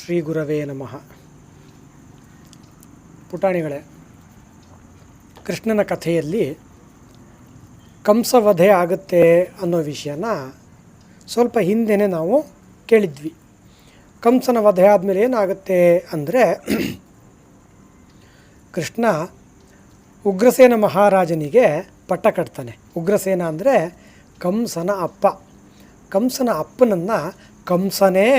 ಶ್ರೀ ಗುರವೇ ನಮಃ. ಪುಟಾಣಿಗಳೇ, ಕೃಷ್ಣನ ಕಥೆಯಲ್ಲಿ ಕಂಸವಧೆ ಆಗುತ್ತೆ ಅನ್ನೋ ವಿಷಯನ ಸ್ವಲ್ಪ ಹಿಂದೆನೇ ನಾವು ಕೇಳಿದ್ವಿ. ಕಂಸನ ವಧೆ ಆದಮೇಲೆ ಏನಾಗುತ್ತೆ ಅಂದರೆ, ಕೃಷ್ಣ ಉಗ್ರಸೇನ ಮಹಾರಾಜನಿಗೆ ಪಟ್ಟ ಕಟ್ತಾನೆ. ಉಗ್ರಸೇನ ಅಂದರೆ ಕಂಸನ ಅಪ್ಪ. ಕಂಸನ ಅಪ್ಪನನ್ನು ಕಂಸನೇ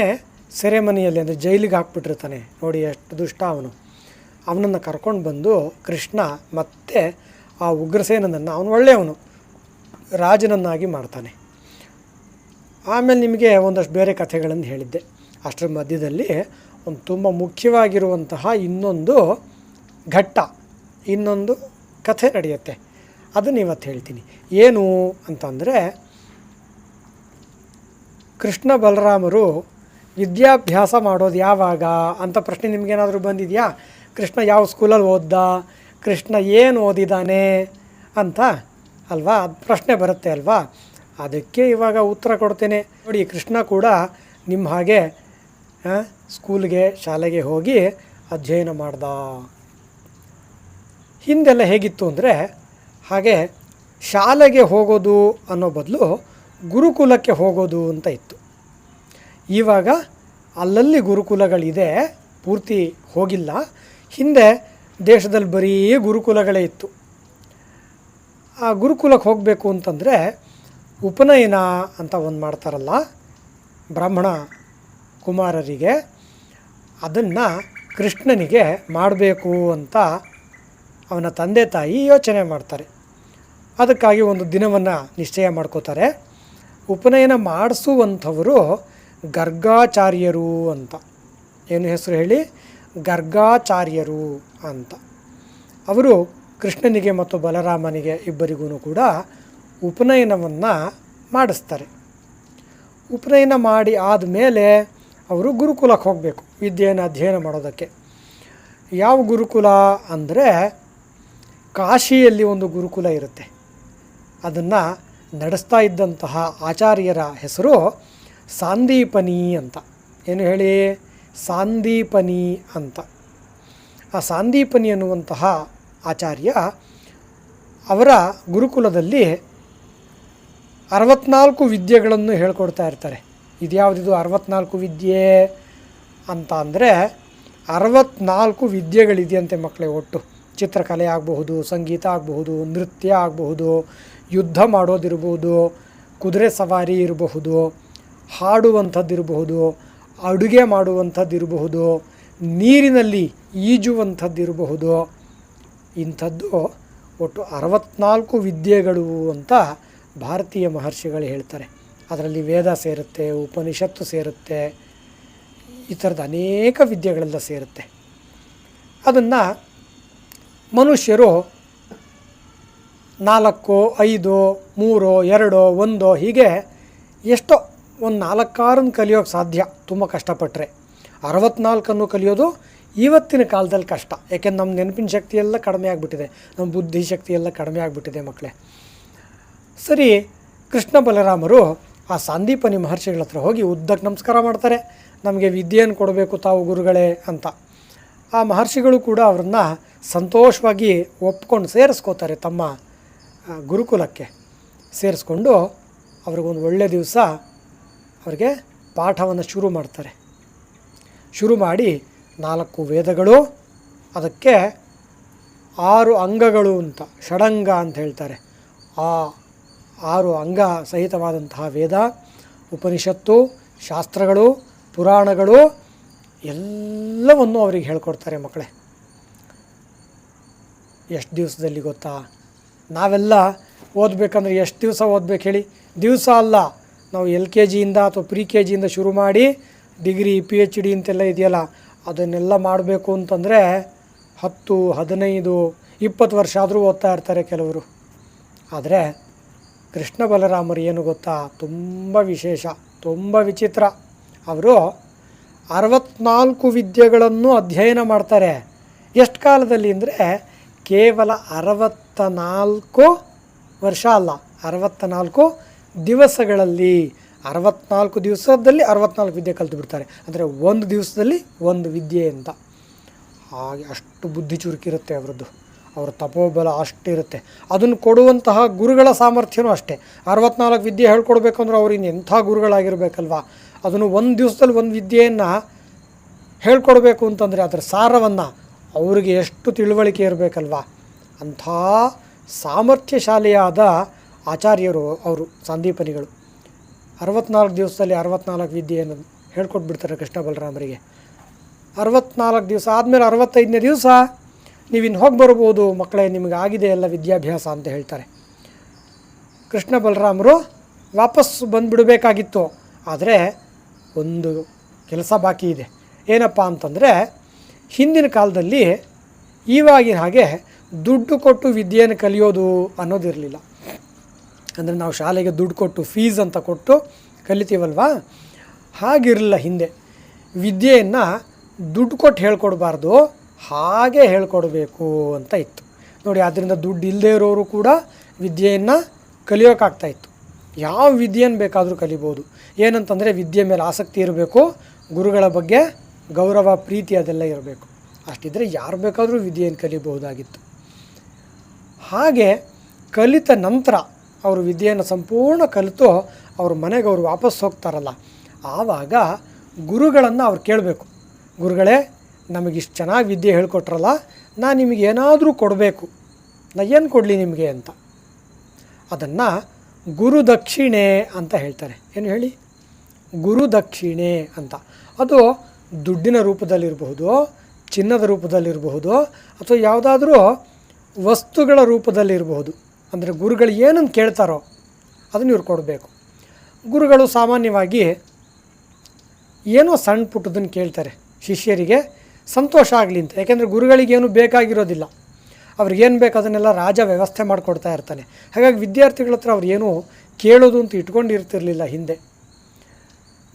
ಸೆರೆಮನಿಯಲ್ಲಿ ಅಂದರೆ ಜೈಲಿಗೆ ಹಾಕ್ಬಿಟ್ಟಿರ್ತಾನೆ. ನೋಡಿ ಎಷ್ಟು ದುಷ್ಟ ಅವನು. ಅವನನ್ನು ಕರ್ಕೊಂಡು ಬಂದು ಕೃಷ್ಣ ಮತ್ತೆ ಆ ಉಗ್ರಸೇನನನ್ನು ಅವನು ಒಳ್ಳೆಯವನು, ರಾಜನನ್ನಾಗಿ ಮಾಡ್ತಾನೆ. ಆಮೇಲೆ ನಿಮಗೆ ಒಂದಷ್ಟು ಬೇರೆ ಕಥೆಗಳನ್ನು ಹೇಳಿದ್ದೆ. ಅಷ್ಟರ ಮಧ್ಯದಲ್ಲಿ ಒಂದು ತುಂಬ ಮುಖ್ಯವಾಗಿರುವಂತಹ ಇನ್ನೊಂದು ಘಟ್ಟ, ಇನ್ನೊಂದು ಕಥೆ ನಡೆಯುತ್ತೆ. ಅದನ್ನು ಇವತ್ತು ಹೇಳ್ತೀನಿ. ಏನು ಅಂತಂದರೆ, ಕೃಷ್ಣ ಬಲರಾಮರು ವಿದ್ಯಾಭ್ಯಾಸ ಮಾಡೋದು ಯಾವಾಗ ಅಂತ ಪ್ರಶ್ನೆ ನಿಮಗೇನಾದರೂ ಬಂದಿದೆಯಾ? ಕೃಷ್ಣ ಯಾವ ಸ್ಕೂಲಲ್ಲಿ ಓದ್ದ? ಕೃಷ್ಣ ಏನು ಓದಿದ್ದಾನೆ ಅಂತ ಅಲ್ವಾ? ಪ್ರಶ್ನೆ ಬರುತ್ತೆ ಅಲ್ವಾ? ಅದಕ್ಕೆ ಇವಾಗ ಉತ್ತರ ಕೊಡ್ತೇನೆ. ನೋಡಿ, ಕೃಷ್ಣ ಕೂಡ ನಿಮ್ಮ ಹಾಗೆ ಸ್ಕೂಲ್ಗೆ, ಶಾಲೆಗೆ ಹೋಗಿ ಅಧ್ಯಯನ ಮಾಡ್ದ. ಹಿಂದೆಲ್ಲ ಹೇಗಿತ್ತು ಅಂದರೆ, ಹಾಗೆ ಶಾಲೆಗೆ ಹೋಗೋದು ಅನ್ನೋ ಬದಲು ಗುರುಕುಲಕ್ಕೆ ಹೋಗೋದು ಅಂತ ಇತ್ತು. ಇವಾಗ ಅಲ್ಲಲ್ಲಿ ಗುರುಕುಲಗಳಿದೆ, ಪೂರ್ತಿ ಹೋಗಿಲ್ಲ. ಹಿಂದೆ ದೇಶದಲ್ಲಿ ಬರೀ ಗುರುಕುಲಗಳೇ ಇತ್ತು. ಆ ಗುರುಕುಲಕ್ಕೆ ಹೋಗಬೇಕು ಅಂತಂದರೆ ಉಪನಯನ ಅಂತ ಒಂದು ಮಾಡ್ತಾರಲ್ಲ, ಬ್ರಾಹ್ಮಣ ಕುಮಾರರಿಗೆ, ಅದನ್ನು ಕೃಷ್ಣನಿಗೆ ಮಾಡಬೇಕು ಅಂತ ಅವನ ತಂದೆ ತಾಯಿ ಯೋಚನೆ ಮಾಡ್ತಾರೆ. ಅದಕ್ಕಾಗಿ ಒಂದು ದಿನವನ್ನು ನಿಶ್ಚಯ ಮಾಡ್ಕೋತಾರೆ. ಉಪನಯನ ಮಾಡಿಸುವಂಥವರು ಗರ್ಗಾಚಾರ್ಯರು ಅಂತ. ಏನು ಹೆಸರು ಹೇಳಿ? ಗರ್ಗಾಚಾರ್ಯರು ಅಂತ. ಅವರು ಕೃಷ್ಣನಿಗೆ ಮತ್ತು ಬಲರಾಮನಿಗೆ ಇಬ್ಬರಿಗೂ ಕೂಡ ಉಪನಯನವನ್ನು ಮಾಡಿಸ್ತಾರೆ. ಉಪನಯನ ಮಾಡಿ ಆದಮೇಲೆ ಅವರು ಗುರುಕುಲಕ್ಕೆ ಹೋಗಬೇಕು, ವಿದ್ಯೆಯನ್ನು ಅಧ್ಯಯನ ಮಾಡೋದಕ್ಕೆ. ಯಾವ ಗುರುಕುಲ ಅಂದರೆ ಕಾಶಿಯಲ್ಲಿ ಒಂದು ಗುರುಕುಲ ಇರುತ್ತೆ. ಅದನ್ನು ನಡೆಸ್ತಾ ಇದ್ದಂತಹ ಆಚಾರ್ಯರ ಹೆಸರು ಸಾಂದೀಪನಿ ಅಂತ. ಏನು ಹೇಳಿ? ಸಾಂದೀಪನಿ ಅಂತ. ಆ ಸಾಂದೀಪನಿ ಅನ್ನುವಂತಹ ಆಚಾರ್ಯ ಅವರ ಗುರುಕುಲದಲ್ಲಿ ಅರವತ್ನಾಲ್ಕು ವಿದ್ಯೆಗಳನ್ನು ಹೇಳ್ಕೊಡ್ತಾ ಇರ್ತಾರೆ. ಇದ್ಯಾವುದಿದು ಅರವತ್ನಾಲ್ಕು ವಿದ್ಯೆ ಅಂತ ಅಂದರೆ ಅರವತ್ನಾಲ್ಕು ವಿದ್ಯೆಗಳಿದೆಯಂತೆ ಮಕ್ಕಳೇ ಒಟ್ಟು. ಚಿತ್ರಕಲೆ ಆಗಬಹುದು, ಸಂಗೀತ ಆಗಬಹುದು, ನೃತ್ಯ ಆಗಬಹುದು, ಯುದ್ಧ ಮಾಡೋದಿರ್ಬೋದು, ಕುದುರೆ ಸವಾರಿ ಇರಬಹುದು ಹಾಡುವಂಥದ್ದಿರಬಹುದು, ಅಡುಗೆ ಮಾಡುವಂಥದ್ದಿರಬಹುದು, ನೀರಿನಲ್ಲಿ ಈಜುವಂಥದ್ದಿರಬಹುದು. ಇಂಥದ್ದು ಒಟ್ಟು ಅರವತ್ನಾಲ್ಕು ವಿದ್ಯೆಗಳು ಅಂತ ಭಾರತೀಯ ಮಹರ್ಷಿಗಳು ಹೇಳ್ತಾರೆ. ಅದರಲ್ಲಿ ವೇದ ಸೇರುತ್ತೆ, ಉಪನಿಷತ್ತು ಸೇರುತ್ತೆ, ಈ ಥರದ ಅನೇಕ ವಿದ್ಯೆಗಳೆಲ್ಲ ಸೇರುತ್ತೆ. ಅದನ್ನು ಮನುಷ್ಯರು ನಾಲ್ಕು, ಐದು, ಮೂರು, ಎರಡು, ಒಂದು ಹೀಗೆ ಎಷ್ಟೋ ಒಂದು ನಾಲ್ಕಾರನ್ನು ಕಲಿಯೋಕೆ ಸಾಧ್ಯ. ತುಂಬ ಕಷ್ಟಪಟ್ಟರೆ ಅರವತ್ನಾಲ್ಕನ್ನು ಕಲಿಯೋದು ಇವತ್ತಿನ ಕಾಲದಲ್ಲಿ ಕಷ್ಟ. ಯಾಕೆಂದ್ರೆ ನಮ್ಮ ನೆನಪಿನ ಶಕ್ತಿ ಎಲ್ಲ ಕಡಿಮೆ ಆಗಿಬಿಟ್ಟಿದೆ. ನಮ್ಮ ಬುದ್ಧಿ ಶಕ್ತಿ ಎಲ್ಲ ಕಡಿಮೆ ಆಗಿಬಿಟ್ಟಿದೆ ಮಕ್ಕಳೇ ಸರಿ, ಕೃಷ್ಣ ಬಲರಾಮರು ಆ ಸಂದೀಪನಿ ಮಹರ್ಷಿಗಳ ಹತ್ರ ಹೋಗಿ ಉದ್ದಕ್ಕೆ ನಮಸ್ಕಾರ ಮಾಡ್ತಾರೆ. ನಮಗೆ ವಿದ್ಯೆಯನ್ನು ಕೊಡಬೇಕು ತಾವು ಗುರುಗಳೇ ಅಂತ. ಆ ಮಹರ್ಷಿಗಳು ಕೂಡ ಅವರನ್ನು ಸಂತೋಷವಾಗಿ ಒಪ್ಕೊಂಡು ಸೇರಿಸ್ಕೋತಾರೆ ತಮ್ಮ ಗುರುಕುಲಕ್ಕೆ. ಸೇರಿಸ್ಕೊಂಡು ಅವ್ರಿಗೊಂದು ಒಳ್ಳೆಯ ದಿವಸ ಅವ್ರಿಗೆ ಪಾಠವನ್ನು ಶುರು ಮಾಡ್ತಾರೆ. ಶುರು ಮಾಡಿ ನಾಲ್ಕು ವೇದಗಳು, ಅದಕ್ಕೆ ಆರು ಅಂಗಗಳು ಅಂತ, ಷಡಂಗ ಅಂತ ಹೇಳ್ತಾರೆ. ಆ ಆರು ಅಂಗ ಸಹಿತವಾದಂತಹ ವೇದ, ಉಪನಿಷತ್ತು, ಶಾಸ್ತ್ರಗಳು, ಪುರಾಣಗಳು ಎಲ್ಲವನ್ನು ಅವರಿಗೆ ಹೇಳ್ಕೊಡ್ತಾರೆ ಮಕ್ಕಳೇ. ಎಷ್ಟು ದಿವಸದಲ್ಲಿ ಗೊತ್ತಾ? ನಾವೆಲ್ಲ ಓದಬೇಕಂದ್ರೆ ಎಷ್ಟು ದಿವಸ ಓದ್ಬೇಕು ಹೇಳಿ? ದಿವಸ ಅಲ್ಲ ನಾವು ಎಲ್ ಕೆ ಜಿಯಿಂದ ಅಥವಾ ಪ್ರಿ ಕೆ ಜಿಯಿಂದ ಶುರು ಮಾಡಿ ಡಿಗ್ರಿ ಪಿ ಎಚ್ ಡಿ ಅಂತೆಲ್ಲ ಇದೆಯಲ್ಲ, ಅದನ್ನೆಲ್ಲ ಮಾಡಬೇಕು ಅಂತಂದರೆ ಹತ್ತು, ಹದಿನೈದು, ಇಪ್ಪತ್ತು ವರ್ಷ ಆದರೂ ಓದ್ತಾ ಇರ್ತಾರೆ ಕೆಲವರು. ಆದರೆ ಕೃಷ್ಣ ಬಲರಾಮರು ಏನು ಗೊತ್ತಾ? ತುಂಬ ವಿಶೇಷ, ತುಂಬ ವಿಚಿತ್ರ. ಅವರು ಅರವತ್ನಾಲ್ಕು ವಿದ್ಯೆಗಳನ್ನು ಅಧ್ಯಯನ ಮಾಡ್ತಾರೆ. ಎಷ್ಟು ಕಾಲದಲ್ಲಿ ಅಂದರೆ ಕೇವಲ ಅರವತ್ತ ನಾಲ್ಕು ವರ್ಷ ಅಲ್ಲ ಅರವತ್ತ ನಾಲ್ಕು ದಿವಸಗಳಲ್ಲಿ ಅರವತ್ನಾಲ್ಕು ದಿವಸದಲ್ಲಿ ಅರವತ್ನಾಲ್ಕು ವಿದ್ಯೆ ಕಲಿತು ಬಿಡ್ತಾರೆ. ಅಂದರೆ ಒಂದು ದಿವಸದಲ್ಲಿ ಒಂದು ವಿದ್ಯೆ ಅಂತ. ಹಾಗೆ ಅಷ್ಟು ಬುದ್ಧಿ ಚುರುಕಿರುತ್ತೆ ಅವರದ್ದು. ಅವರ ತಪೋಬಲ ಅಷ್ಟಿರುತ್ತೆ ಅದನ್ನು ಕೊಡುವಂತಹ ಗುರುಗಳ ಸಾಮರ್ಥ್ಯನೂ ಅಷ್ಟೇ. ಅರವತ್ನಾಲ್ಕು ವಿದ್ಯೆ ಹೇಳ್ಕೊಡ್ಬೇಕಂದ್ರೆ ಇನ್ನು ಎಂಥ ಗುರುಗಳಾಗಿರಬೇಕಲ್ವಾ? ಅದನ್ನು ಒಂದು ದಿವಸದಲ್ಲಿ ಒಂದು ವಿದ್ಯೆಯನ್ನು ಹೇಳ್ಕೊಡ್ಬೇಕು ಅಂತಂದರೆ ಅದರ ಸಾರವನ್ನು ಅವರಿಗೆ ಎಷ್ಟು ತಿಳುವಳಿಕೆ ಇರಬೇಕಲ್ವಾ? ಅಂಥ ಸಾಮರ್ಥ್ಯಶಾಲಿಯಾದ ಆಚಾರ್ಯರು ಅವರು, ಸಂದೀಪನಿಗಳು. ಅರವತ್ನಾಲ್ಕು ದಿವಸದಲ್ಲಿ ಅರವತ್ನಾಲ್ಕು ವಿದ್ಯೆಯನ್ನು ಹೇಳ್ಕೊಟ್ಬಿಡ್ತಾರೆ ಕೃಷ್ಣ ಬಲರಾಮರಿಗೆ ಅರವತ್ನಾಲ್ಕು ದಿವಸ ಆದಮೇಲೆ ಅರವತ್ತೈದನೇ ದಿವಸ ನೀವಿನ್ನು ಹೋಗಿ ಬರ್ಬೋದು ಮಕ್ಕಳೇ, ನಿಮಗೆ ಆಗಿದೆ ಎಲ್ಲ ವಿದ್ಯಾಭ್ಯಾಸ ಅಂತ ಹೇಳ್ತಾರೆ. ಕೃಷ್ಣ ಬಲರಾಮರು ವಾಪಸ್ ಬಂದುಬಿಡಬೇಕಾಗಿತ್ತು, ಆದರೆ ಒಂದು ಕೆಲಸ ಬಾಕಿ ಇದೆ. ಏನಪ್ಪ ಅಂತಂದರೆ, ಹಿಂದಿನ ಕಾಲದಲ್ಲಿ ಈವಾಗಿನ ಹಾಗೆ ದುಡ್ಡು ಕೊಟ್ಟು ವಿದ್ಯೆಯನ್ನು ಕಲಿಯೋದು ಅನ್ನೋದಿರಲಿಲ್ಲ. ಅಂದರೆ ನಾವು ಶಾಲೆಗೆ ದುಡ್ಡು ಕೊಟ್ಟು ಫೀಸ್ ಅಂತ ಕೊಟ್ಟು ಕಲಿತೀವಲ್ವಾ? ಹಾಗಿರಲಿಲ್ಲ ಹಿಂದೆ. ವಿದ್ಯೆಯನ್ನು ದುಡ್ಡು ಕೊಟ್ಟು ಹೇಳ್ಕೊಡ್ಬಾರ್ದು, ಹಾಗೆ ಹೇಳ್ಕೊಡ್ಬೇಕು ಅಂತ ಇತ್ತು. ನೋಡಿ ಆದ್ದರಿಂದ ದುಡ್ಡು ಇಲ್ಲದೆ ಇರೋರು ಕೂಡ ವಿದ್ಯೆಯನ್ನು ಕಲಿಯೋಕ್ಕಾಗ್ತಾಯಿತ್ತು ಯಾವ ವಿದ್ಯೆಯನ್ನು ಬೇಕಾದರೂ ಕಲಿಬೋದು. ಏನಂತಂದರೆ, ವಿದ್ಯೆ ಮೇಲೆ ಆಸಕ್ತಿ ಇರಬೇಕು, ಗುರುಗಳ ಬಗ್ಗೆ ಗೌರವ, ಪ್ರೀತಿ ಅದೆಲ್ಲ ಇರಬೇಕು. ಅಷ್ಟಿದ್ರೆ ಯಾರು ಬೇಕಾದರೂ ವಿದ್ಯೆಯನ್ನು ಕಲಿಬಹುದಾಗಿತ್ತು. ಹಾಗೆ ಕಲಿತ ನಂತರ ಅವರು ವಿದ್ಯೆಯನ್ನು ಸಂಪೂರ್ಣ ಕಲಿತು ಅವ್ರ ಮನೆಗೆ ಅವರು ವಾಪಸ್ ಹೋಗ್ತಾರಲ್ಲ. ಆವಾಗ ಗುರುಗಳನ್ನು ಅವ್ರು ಕೇಳಬೇಕು. ಗುರುಗಳೇ ನಮಗಿಷ್ಟು ಚೆನ್ನಾಗಿ ವಿದ್ಯೆ ಹೇಳ್ಕೊಟ್ರಲ್ಲ, ನಾನು ನಿಮಗೆ ಏನಾದರೂ ಕೊಡಬೇಕು. ನಾ ಏನು ಕೊಡಲಿ ನಿಮಗೆ ಅಂತ. ಅದನ್ನು ಗುರುದಕ್ಷಿಣೆ ಅಂತ ಹೇಳ್ತಾರೆ. ಏನು ಹೇಳಿ? ಗುರುದಕ್ಷಿಣೆ ಅಂತ. ಅದು ದುಡ್ಡಿನ ರೂಪದಲ್ಲಿರಬಹುದು, ಚಿನ್ನದ ರೂಪದಲ್ಲಿರಬಹುದು, ಅಥವಾ ಯಾವುದಾದ್ರೂ ವಸ್ತುಗಳ ರೂಪದಲ್ಲಿರಬಹುದು. ಅಂದರೆ ಗುರುಗಳು ಏನನ್ನು ಕೇಳ್ತಾರೋ ಅದನ್ನು ಇವ್ರು ಕೊಡಬೇಕು. ಗುರುಗಳು ಸಾಮಾನ್ಯವಾಗಿ ಏನೋ ಸಣ್ಣ ಪುಟ್ಟದನ್ನು ಕೇಳ್ತಾರೆ ಶಿಷ್ಯರಿಗೆ, ಸಂತೋಷ ಆಗಲಿ ಅಂತ. ಯಾಕೆಂದರೆ ಗುರುಗಳಿಗೇನು ಬೇಕಾಗಿರೋದಿಲ್ಲ. ಅವ್ರಿಗೇನು ಬೇಕು ಅದನ್ನೆಲ್ಲ ರಾಜ ವ್ಯವಸ್ಥೆ ಮಾಡಿಕೊಡ್ತಾ ಇರ್ತಾನೆ. ಹಾಗಾಗಿ ವಿದ್ಯಾರ್ಥಿಗಳ ಹತ್ರ ಅವ್ರು ಏನು ಕೇಳೋದು ಅಂತ ಇಟ್ಕೊಂಡಿರ್ತಿರಲಿಲ್ಲ ಹಿಂದೆ.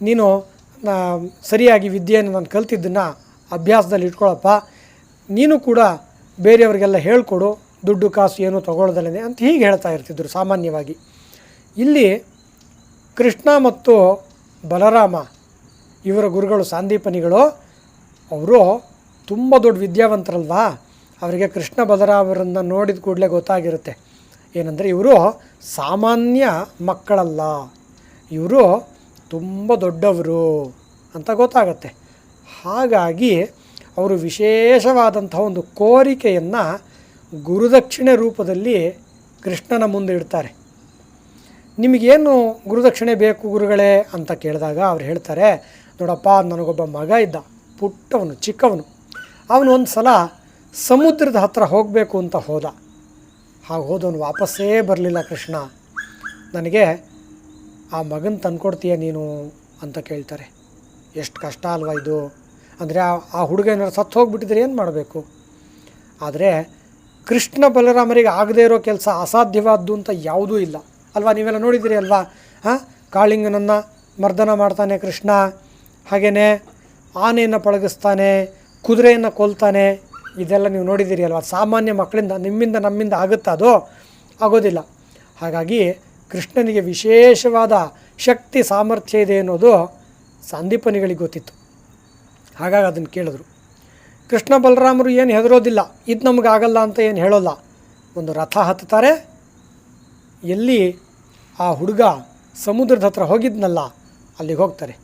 ನೀನು ಸರಿಯಾಗಿ ವಿದ್ಯೆಯನ್ನು ನಾನು ಕಲ್ತಿದ್ದನ್ನು ಅಭ್ಯಾಸದಲ್ಲಿ ಇಟ್ಕೊಳ್ಳಪ್ಪ ನೀನು ಕೂಡ ಬೇರೆಯವರಿಗೆಲ್ಲ ಹೇಳ್ಕೊಡು. ದುಡ್ಡು ಕಾಸು ಏನು ತಗೊಳ್ಳೋದಲ್ಲದೆ ಅಂತ ಹೀಗೆ ಹೇಳ್ತಾ ಇರ್ತಿದ್ರು ಸಾಮಾನ್ಯವಾಗಿ. ಇಲ್ಲಿ ಕೃಷ್ಣ ಮತ್ತು ಬಲರಾಮ ಇವರ ಗುರುಗಳು, ಸಾಂದೀಪನಿಗಳು, ಅವರು ತುಂಬ ದೊಡ್ಡ ವಿದ್ಯಾವಂತರಲ್ವಾ? ಅವರಿಗೆ ಕೃಷ್ಣ ಬಲರಾಮರನ್ನು ನೋಡಿದ ಕೂಡಲೇ ಗೊತ್ತಾಗಿರುತ್ತೆ. ಏನಂದರೆ ಇವರು ಸಾಮಾನ್ಯ ಮಕ್ಕಳಲ್ಲ. ಇವರು ತುಂಬ ದೊಡ್ಡವರು ಅಂತ ಗೊತ್ತಾಗತ್ತೆ. ಹಾಗಾಗಿ ಅವರು ವಿಶೇಷವಾದಂಥ ಒಂದು ಕೋರಿಕೆಯನ್ನು ಗುರುದಕ್ಷಿಣೆ ರೂಪದಲ್ಲಿ ಕೃಷ್ಣನ ಮುಂದೆ ಇಡ್ತಾರೆ. ನಿಮಗೇನು ಗುರುದಕ್ಷಿಣೆ ಬೇಕು ಗುರುಗಳೇ ಅಂತ ಕೇಳಿದಾಗ ಅವ್ರು ಹೇಳ್ತಾರೆ, ನೋಡಪ್ಪ, ನನಗೊಬ್ಬ ಮಗ ಇದ್ದ, ಪುಟ್ಟವನು, ಚಿಕ್ಕವನು, ಅವನು ಒಂದು ಸಲ ಸಮುದ್ರದ ಹತ್ರ ಹೋಗಬೇಕು ಅಂತ ಹೋದ. ಹಾಗೆ ಹೋದವನು ವಾಪಸ್ಸೇ ಬರಲಿಲ್ಲ ಕೃಷ್ಣ. ನನಗೆ, ಆ ಮಗನ ತಂದುಕೊಡ್ತೀಯ ನೀನು ಅಂತ ಕೇಳ್ತಾರೆ. ಎಷ್ಟು ಕಷ್ಟ ಅಲ್ವಾ ಇದು? ಅಂದರೆ ಆ ಹುಡುಗ ಏನಾದ್ರು ಸತ್ತು ಹೋಗಿಬಿಟ್ಟಿದ್ರೆ ಏನು ಮಾಡಬೇಕು? ಆದರೆ ಕೃಷ್ಣ ಬಲರಾಮರಿಗೆ ಆಗದೇ ಇರೋ ಕೆಲಸ ಅಸಾಧ್ಯವಾದ್ದು ಅಂತ ಯಾವುದೂ ಇಲ್ಲ. ಅಲ್ವಾ? ನೀವೆಲ್ಲ ನೋಡಿದ್ದೀರಿ ಅಲ್ವಾ? ಹಾಂ ಕಾಳಿಂಗನನ್ನು ಮರ್ದನ ಮಾಡ್ತಾನೆ ಕೃಷ್ಣ. ಹಾಗೆಯೇ ಆನೆಯನ್ನು ಪಳಗಿಸ್ತಾನೆ, ಕುದುರೆಯನ್ನು ಕೊಲ್ತಾನೆ. ಇದೆಲ್ಲ ನೀವು ನೋಡಿದ್ದೀರಿ ಅಲ್ವಾ? ಸಾಮಾನ್ಯ ಮಕ್ಕಳಿಂದ, ನಿಮ್ಮಿಂದ, ನಮ್ಮಿಂದ ಆಗುತ್ತಾ ಅದು? ಆಗೋದಿಲ್ಲ. ಹಾಗಾಗಿ ಕೃಷ್ಣನಿಗೆ ವಿಶೇಷವಾದ ಶಕ್ತಿ, ಸಾಮರ್ಥ್ಯ ಇದೆ ಅನ್ನೋದು ಸಂದೀಪನಿಗಳಿಗೆ ಗೊತ್ತಿತ್ತು. ಹಾಗಾಗಿ ಅದನ್ನು ಕೇಳಿದ್ರು. ಕೃಷ್ಣ ಬಲರಾಮರು ಏನು ಹೆದರೋದಿಲ್ಲ, ಇದು ನಮಗಾಗಲ್ಲ ಅಂತ ಏನು ಹೇಳೋಲ್ಲ. ಒಂದು ರಥ ಹತ್ತುತ್ತಾರೆ. ಎಲ್ಲಿ ಆ ಹುಡುಗ ಸಮುದ್ರದ ಹತ್ರ ಹೋಗಿದ್ನಲ್ಲ, ಅಲ್ಲಿಗೆ ಹೋಗ್ತಾರೆ.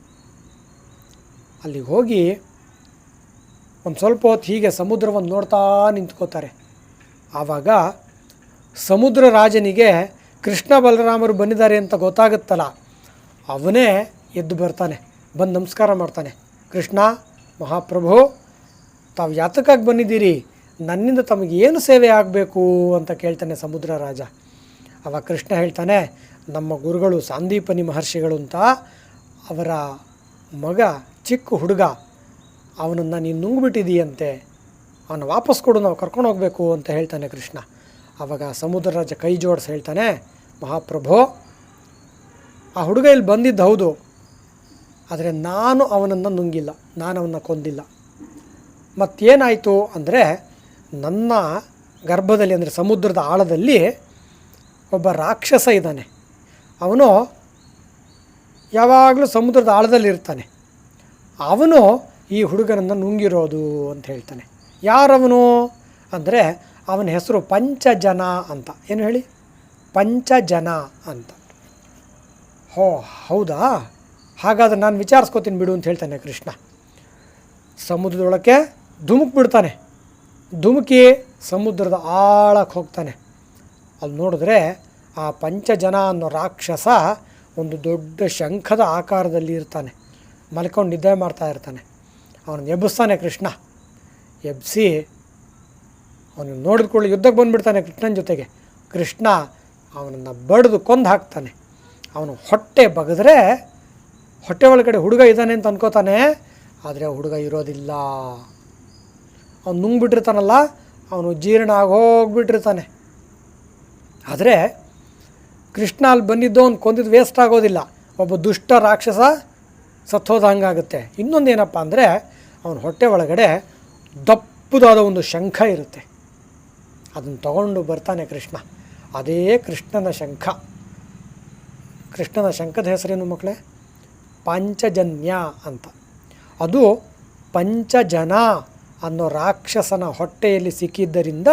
ಅಲ್ಲಿಗೆ ಹೋಗಿ ಒಂದು ಸ್ವಲ್ಪ ಹೊತ್ತು ಹೀಗೆ ಸಮುದ್ರವನ್ನು ನೋಡ್ತಾ ನಿಂತ್ಕೋತಾರೆ. ಆವಾಗ ಸಮುದ್ರ ರಾಜನಿಗೆ ಕೃಷ್ಣ ಬಲರಾಮರು ಬಂದಿದ್ದಾರೆ ಅಂತ ಗೊತ್ತಾಗುತ್ತಲ್ಲ, ಅವನೇ ಎದ್ದು ಬರ್ತಾನೆ, ಬಂದು ನಮಸ್ಕಾರ ಮಾಡ್ತಾನೆ. ಕೃಷ್ಣ, ಮಹಾಪ್ರಭು ತಾವು ಯಾತಕ್ಕಾಗಿ ಬಂದಿದ್ದೀರಿ? ನನ್ನಿಂದ ತಮಗೆ ಏನು ಸೇವೆ ಆಗಬೇಕು ಅಂತ ಕೇಳ್ತಾನೆ ಸಮುದ್ರ ರಾಜ. ಅವಾಗ ಕೃಷ್ಣ ಹೇಳ್ತಾನೆ, ನಮ್ಮ ಗುರುಗಳು ಸಾಂದೀಪನಿ ಮಹರ್ಷಿಗಳು ಅಂತ, ಅವರ ಮಗ ಚಿಕ್ಕ ಹುಡುಗ, ಅವನನ್ನು ನೀನು ನುಂಗ್ಬಿಟ್ಟಿದೀಯಂತೆ, ಅವನು ವಾಪಸ್ ಕೊಡು, ನಾವು ಕರ್ಕೊಂಡು ಹೋಗಬೇಕು ಅಂತ ಹೇಳ್ತಾನೆ ಕೃಷ್ಣ. ಆವಾಗ ಸಮುದ್ರ ರಾಜ ಕೈ ಜೋಡಿಸಿ ಹೇಳ್ತಾನೆ, ಮಹಾಪ್ರಭು, ಆ ಹುಡುಗ ಇಲ್ಲಿ ಬಂದಿದ್ದು ಹೌದು, ಆದರೆ ನಾನು ಅವನನ್ನು ನುಂಗಿಲ್ಲ, ನಾನು ಅವನ್ನ ಕೊಂದಿಲ್ಲ. ಮತ್ತೇನಾಯಿತು ಅಂದರೆ ನನ್ನ ಗರ್ಭದಲ್ಲಿ ಅಂದರೆ ಸಮುದ್ರದ ಆಳದಲ್ಲಿ ಒಬ್ಬ ರಾಕ್ಷಸ ಇದ್ದಾನೆ. ಅವನು ಯಾವಾಗಲೂ ಸಮುದ್ರದ ಆಳದಲ್ಲಿ ಇರ್ತಾನೆ. ಅವನು ಈ ಹುಡುಗನನ್ನು ನುಂಗಿರೋದು ಅಂತ ಹೇಳ್ತಾನೆ. ಯಾರವನು? ಅಂದರೆ ಅವನ ಹೆಸರು ಪಂಚಜನ ಅಂತ. ಏನು ಹೇಳಿ? ಪಂಚಜನ ಅಂತ. ಹೋ, ಹೌದಾ? ಹಾಗಾದ್ರೆ ನಾನು ವಿಚಾರಿಸ್ಕೋತೀನಿ ಬಿಡು ಅಂತ ಹೇಳ್ತಾನೆ ಕೃಷ್ಣ. ಸಮುದ್ರದೊಳಕ್ಕೆ ಧುಮುಕ್ ಬಿಡ್ತಾನೆ. ಧುಮುಕಿ ಸಮುದ್ರದ ಆಳಕ್ಕೆ ಹೋಗ್ತಾನೆ. ಅಲ್ಲಿ ನೋಡಿದ್ರೆ ಆ ಪಂಚಜನ ಅನ್ನೋ ರಾಕ್ಷಸ ಒಂದು ದೊಡ್ಡ ಶಂಖದ ಆಕಾರದಲ್ಲಿ ಇರ್ತಾನೆ. ಮಲ್ಕೊಂಡು ನಿದ್ದೆ ಮಾಡ್ತಾ ಇರ್ತಾನೆ. ಅವನು ಎಬ್ಬಿಸ್ತಾನೆ ಕೃಷ್ಣ. ಎಬ್ಬಿಸಿ ಅವನು ನೋಡಿದ್ಕೊಳ್ಳಿ ಯುದ್ಧಕ್ಕೆ ಬಂದುಬಿಡ್ತಾನೆ ಕೃಷ್ಣನ ಜೊತೆಗೆ. ಕೃಷ್ಣ ಅವನನ್ನು ಬಡಿದು ಕೊಂದು ಹಾಕ್ತಾನೆ. ಅವನು ಹೊಟ್ಟೆ ಬಗೆದ್ರೆ ಹೊಟ್ಟೆ ಒಳಗಡೆ ಹುಡುಗ ಇದ್ದಾನೆ ಅಂತ ಅನ್ಕೋತಾನೆ. ಆದರೆ ಹುಡುಗ ಇರೋದಿಲ್ಲ. ಅವನು ನುಂಗ್ಬಿಟ್ಟಿರ್ತಾನಲ್ಲ, ಅವನು ಜೀರ್ಣ ಆಗೋಗ್ಬಿಟ್ಟಿರ್ತಾನೆ ಆದರೆ ಕೃಷ್ಣ ಅಲ್ಲಿ ಬಂದಿದ್ದು ಅವ್ನು ಕೊಂದಿದ್ದು ವೇಸ್ಟ್ ಆಗೋದಿಲ್ಲ. ಒಬ್ಬ ದುಷ್ಟ ರಾಕ್ಷಸ ಸತ್ತೋದ ಹಂಗಾಗುತ್ತೆ. ಇನ್ನೊಂದು ಏನಪ್ಪ ಅಂದರೆ, ಅವನ ಹೊಟ್ಟೆ ಒಳಗಡೆ ದಪ್ಪದಾದ ಒಂದು ಶಂಖ ಇರುತ್ತೆ. ಅದನ್ನು ತಗೊಂಡು ಬರ್ತಾನೆ ಕೃಷ್ಣ. ಅದೇ ಕೃಷ್ಣನ ಶಂಖ. ಕೃಷ್ಣನ ಶಂಖದ ಹೆಸರೇನು ಮಕ್ಕಳೇ ಪಾಂಚಜನ್ಯ ಅಂತ. ಅದು ಪಂಚಜನ ಅನ್ನೋ ರಾಕ್ಷಸನ ಹೊಟ್ಟೆಯಲ್ಲಿ ಸಿಕ್ಕಿದ್ದರಿಂದ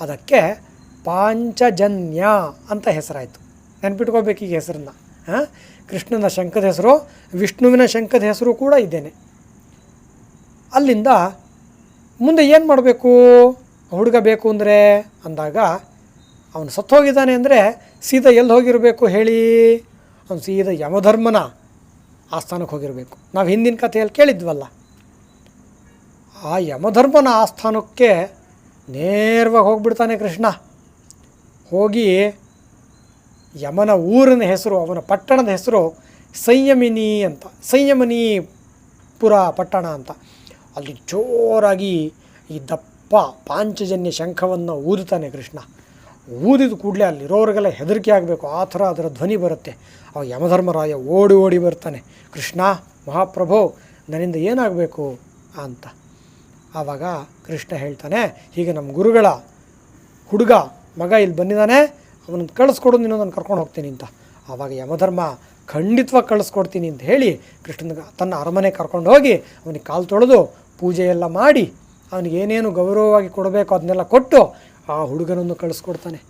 ಅದಕ್ಕೆ ಪಾಂಚಜನ್ಯ ಅಂತ ಹೆಸರಾಯಿತು. ನೆನ್ಪಿಟ್ಕೋಬೇಕು ಈಗ ಹೆಸರನ್ನು. ಹಾಂ? ಕೃಷ್ಣನ ಶಂಕದ ಹೆಸರು, ವಿಷ್ಣುವಿನ ಶಂಕದ ಹೆಸರು ಕೂಡ ಇದ್ದೇನೆ ಅಲ್ಲಿಂದ ಮುಂದೆ ಏನು ಮಾಡಬೇಕು? ಹುಡುಗ ಬೇಕು ಅಂದರೆ? ಅಂದಾಗ ಅವನು ಸತ್ತೋಗಿದ್ದಾನೆ ಅಂದರೆ ಸೀದಾ ಎಲ್ಲಿ ಹೋಗಿರಬೇಕು ಹೇಳಿ? ಅವನು ಸೀದಾ ಯಮಧರ್ಮನ ಆಸ್ಥಾನಕ್ಕೆ ಹೋಗಿರಬೇಕು. ನಾವು ಹಿಂದಿನ ಕಥೆಯಲ್ಲಿ ಕೇಳಿದ್ವಲ್ಲ. ಆ ಯಮಧರ್ಮನ ಆಸ್ಥಾನಕ್ಕೆ ನೇರವಾಗಿ ಹೋಗಿಬಿಡ್ತಾನೆ ಕೃಷ್ಣ. ಹೋಗಿ ಯಮನ ಊರಿನ ಹೆಸರು, ಅವನ ಪಟ್ಟಣದ ಹೆಸರು ಸಂಯಮಿನಿ ಅಂತ, ಸಂಯಮಿನಿ ಪುರ ಪಟ್ಟಣ ಅಂತ. ಅಲ್ಲಿ ಜೋರಾಗಿ ಈ ದಪ್ಪ ಪಾಂಚಜನ್ಯ ಶಂಖವನ್ನು ಊದುತ್ತಾನೆ ಕೃಷ್ಣ. ಊದಿದ ಕೂಡಲೇ ಅಲ್ಲಿರೋರಿಗೆಲ್ಲ ಹೆದರಿಕೆ ಆಗಬೇಕು, ಆ ಥರ ಅದರ ಧ್ವನಿ ಬರುತ್ತೆ. ಆ ಯಮಧರ್ಮರಾಯ ಓಡಿ ಓಡಿ ಬರ್ತಾನೆ, ಕೃಷ್ಣ ಮಹಾಪ್ರಭು, ನನ್ನಿಂದ ಏನಾಗಬೇಕು? ಅಂತ. ಆವಾಗ ಕೃಷ್ಣ ಹೇಳ್ತಾನೆ, ಹೀಗೆ ನಮ್ಮ ಗುರುಗಳ ಹುಡುಗ, ಮಗ ಇಲ್ಲಿ ಬಂದಿದ್ದಾನೆ, ಅವನನ್ನು ಕಳಿಸ್ಕೊಡು, ನೀನು ನಾನು ಕರ್ಕೊಂಡು ಹೋಗ್ತೀನಿ ಅಂತ. ಆವಾಗ ಯಮಧರ್ಮ ಖಂಡಿತವಾಗಿ ಕಳಿಸ್ಕೊಡ್ತೀನಿ ಅಂತ ಹೇಳಿ ಕೃಷ್ಣನ ತನ್ನ ಅರಮನೆ ಕರ್ಕೊಂಡು ಹೋಗಿ ಅವನಿಗೆ ಕಾಲು ತೊಳೆದು ಪೂಜೆ ಎಲ್ಲ ಮಾಡಿ, ಅವನಿಗೆ ಏನೇನು ಗೌರವವಾಗಿ ಕೊಡಬೇಕು ಅದನ್ನೆಲ್ಲ ಕೊಟ್ಟು ಆ ಹುಡುಗನನ್ನು ಕಳಿಸ್ಕೊಡ್ತಾನೆ.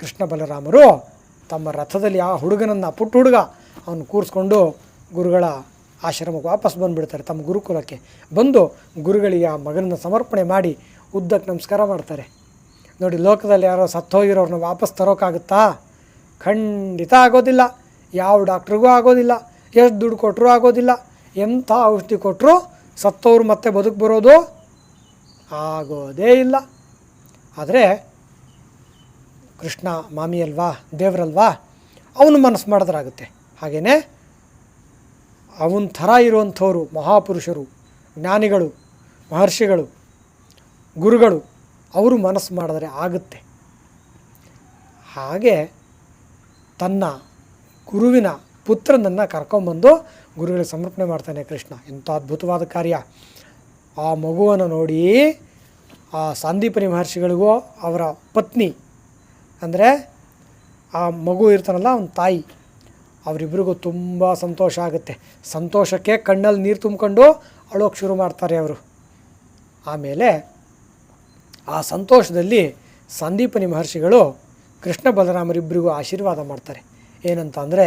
ಕೃಷ್ಣ ಬಲರಾಮರು ತಮ್ಮ ರಥದಲ್ಲಿ ಆ ಹುಡುಗನನ್ನು ಪುಟ್ಟ ಹುಡುಗ ಅವನು ಕೂರಿಸ್ಕೊಂಡು ಗುರುಗಳ ಆಶ್ರಮಕ್ಕೆ ವಾಪಸ್ ಬಂದುಬಿಡ್ತಾರೆ ತಮ್ಮ ಗುರುಕುಲಕ್ಕೆ. ಬಂದು ಗುರುಗಳಿಗೆ ಆ ಮಗನನ್ನು ಸಮರ್ಪಣೆ ಮಾಡಿ ಉದ್ದಕ್ಕೆ ನಮಸ್ಕಾರ ಮಾಡ್ತಾರೆ. ನೋಡಿ, ಲೋಕದಲ್ಲಿ ಯಾರೋ ಸತ್ತೋಗಿರೋರನ್ನ ವಾಪಸ್ ತರೋಕ್ಕಾಗುತ್ತಾ ಖಂಡಿತ ಆಗೋದಿಲ್ಲ. ಯಾವ ಡಾಕ್ಟ್ರಿಗೂ ಆಗೋದಿಲ್ಲ. ಎಷ್ಟು ದುಡ್ಡು ಕೊಟ್ಟರೂ ಆಗೋದಿಲ್ಲ. ಎಂಥ ಔಷಧಿ ಕೊಟ್ಟರೂ ಸತ್ತೋರು ಮತ್ತೆ ಬದುಕು ಬರೋದು ಆಗೋದೇ ಇಲ್ಲ. ಆದರೆ ಕೃಷ್ಣ ಮಾಮಿ ಅಲ್ವಾ, ದೇವರಲ್ವಾ, ಅವನು ಮನಸ್ಸು ಮಾಡಿದ್ರಾಗುತ್ತೆ. ಹಾಗೆಯೇ ಅವನ ಥರ ಇರುವಂಥವರು ಮಹಾಪುರುಷರು, ಜ್ಞಾನಿಗಳು, ಮಹರ್ಷಿಗಳು, ಗುರುಗಳು, ಅವರು ಮನಸ್ಸು ಮಾಡಿದ್ರೆ ಆಗುತ್ತೆ. ಹಾಗೆ ತನ್ನ ಗುರುವಿನ ಪುತ್ರನನ್ನು ಕರ್ಕೊಂಬಂದು ಗುರುಗಳಿಗೆ ಸಮರ್ಪಣೆ ಮಾಡ್ತಾನೆ ಕೃಷ್ಣ. ಎಂಥ ಅದ್ಭುತವಾದ ಕಾರ್ಯ. ಆ ಮಗುವನ್ನು ನೋಡಿ ಆ ಸಾಂದೀಪನಿ ಮಹರ್ಷಿಗಳಿಗೂ ಅವರ ಪತ್ನಿ, ಅಂದರೆ ಆ ಮಗು ಇರ್ತಾನಲ್ಲ ಅವನ ತಾಯಿ ಅವರಿಬ್ಬರಿಗೂ ತುಂಬ ಸಂತೋಷ ಆಗುತ್ತೆ. ಸಂತೋಷಕ್ಕೆ ಕಣ್ಣಲ್ಲಿ ನೀರು ತುಂಬಿಕೊಂಡು ಅಳೋಕ್ಕೆ ಶುರು ಮಾಡ್ತಾರೆ ಅವರು. ಆಮೇಲೆ ಆ ಸಂತೋಷದಲ್ಲಿ ಸಂದೀಪನಿ ಮಹರ್ಷಿಗಳು ಕೃಷ್ಣ ಬಲರಾಮರಿಬ್ಬರಿಗೂ ಆಶೀರ್ವಾದ ಮಾಡ್ತಾರೆ. ಏನಂತ ಅಂದರೆ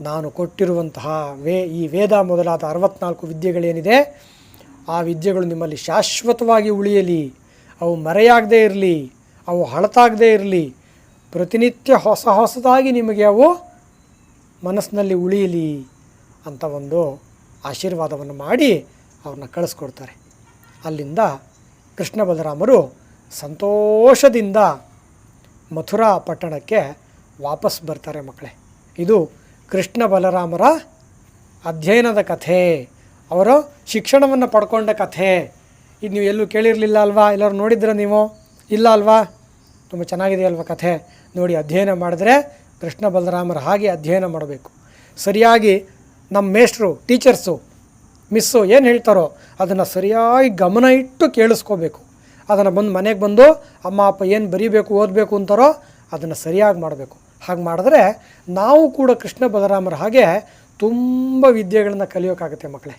ನಾನು ಕೊಟ್ಟಿರುವಂತಹ ವೇ, ಈ ವೇದ ಮೊದಲಾದ ಅರವತ್ನಾಲ್ಕು ವಿದ್ಯೆಗಳೇನಿದೆ, ಆ ವಿದ್ಯೆಗಳು ನಿಮ್ಮಲ್ಲಿ ಶಾಶ್ವತವಾಗಿ ಉಳಿಯಲಿ, ಅವು ಮರೆಯಾಗದೇ ಇರಲಿ, ಅವು ಹಳತಾಗದೇ ಇರಲಿ, ಪ್ರತಿನಿತ್ಯ ಹೊಸ ಹೊಸದಾಗಿ ನಿಮಗೆ ಅವು ಮನಸ್ಸಿನಲ್ಲಿ ಉಳಿಯಲಿ ಅಂತ ಒಂದು ಆಶೀರ್ವಾದವನ್ನು ಮಾಡಿ ಅವ್ರನ್ನ ಕಳಿಸ್ಕೊಡ್ತಾರೆ. ಅಲ್ಲಿಂದ ಕೃಷ್ಣ ಬಲರಾಮರು ಸಂತೋಷದಿಂದ ಮಥುರಾ ಪಟ್ಟಣಕ್ಕೆ ವಾಪಸ್ ಬರ್ತಾರೆ ಮಕ್ಕಳೇ. ಇದು ಕೃಷ್ಣ ಬಲರಾಮರ ಅಧ್ಯಯನದ ಕಥೆ, ಅವರ ಶಿಕ್ಷಣವನ್ನು ಪಡ್ಕೊಂಡ ಕಥೆ. ಇದು ನೀವು ಎಲ್ಲೂ ಕೇಳಿರಲಿಲ್ಲ ಅಲ್ವಾ? ಎಲ್ಲರೂ ನೋಡಿದ್ರೆ ನೀವು? ಇಲ್ಲ ಅಲ್ವಾ? ತುಂಬ ಚೆನ್ನಾಗಿದೆ ಅಲ್ವಾ ಕಥೆ? ನೋಡಿ, ಅಧ್ಯಯನ ಮಾಡಿದ್ರೆ ಕೃಷ್ಣ ಬಲರಾಮರ ಹಾಗೆ ಅಧ್ಯಯನ ಮಾಡಬೇಕು. ಸರಿಯಾಗಿ ನಮ್ಮ ಮೇಷ್ಟ್ರು, ಟೀಚರ್ಸು, ಮಿಸ್ಸು ಏನು ಹೇಳ್ತಾರೋ ಅದನ್ನು ಸರಿಯಾಗಿ ಗಮನ ಇಟ್ಟು ಕೇಳಿಸ್ಕೋಬೇಕು. ಅದನ್ನು ಬಂದು ಮನೆಗೆ ಬಂದು ಅಮ್ಮ, ಅಪ್ಪ ಏನು ಬರೀಬೇಕು, ಓದಬೇಕು ಅಂತಾರೋ ಅದನ್ನು ಸರಿಯಾಗಿ ಮಾಡಬೇಕು. ಹಾಗೆ ಮಾಡಿದ್ರೆ ನಾವು ಕೂಡ ಕೃಷ್ಣ ಬಲರಾಮರ ಹಾಗೆ ತುಂಬ ವಿದ್ಯೆಗಳನ್ನು ಕಲಿಯೋಕ್ಕಾಗುತ್ತೆ ಮಕ್ಕಳೇ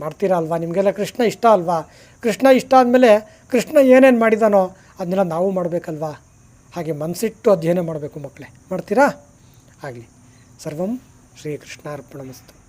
ಮಾಡ್ತೀರಾ ಅಲ್ವಾ? ನಿಮಗೆಲ್ಲ ಕೃಷ್ಣ ಇಷ್ಟ ಅಲ್ವಾ? ಕೃಷ್ಣ ಇಷ್ಟ ಆದಮೇಲೆ ಕೃಷ್ಣ ಏನೇನು ಮಾಡಿದಾನೋ ಅದನ್ನೆಲ್ಲ ನಾವು ಮಾಡಬೇಕಲ್ವಾ? ಹಾಗೆ ಮನಸ್ಸಿಟ್ಟು ಅಧ್ಯಯನ ಮಾಡಬೇಕು ಮಕ್ಕಳೇ. ಮಾಡ್ತೀರಾ? ಆಗಲಿ. ಸರ್ವಂ ಶ್ರೀಕೃಷ್ಣಾರ್ಪಣ ಮಸ್ತು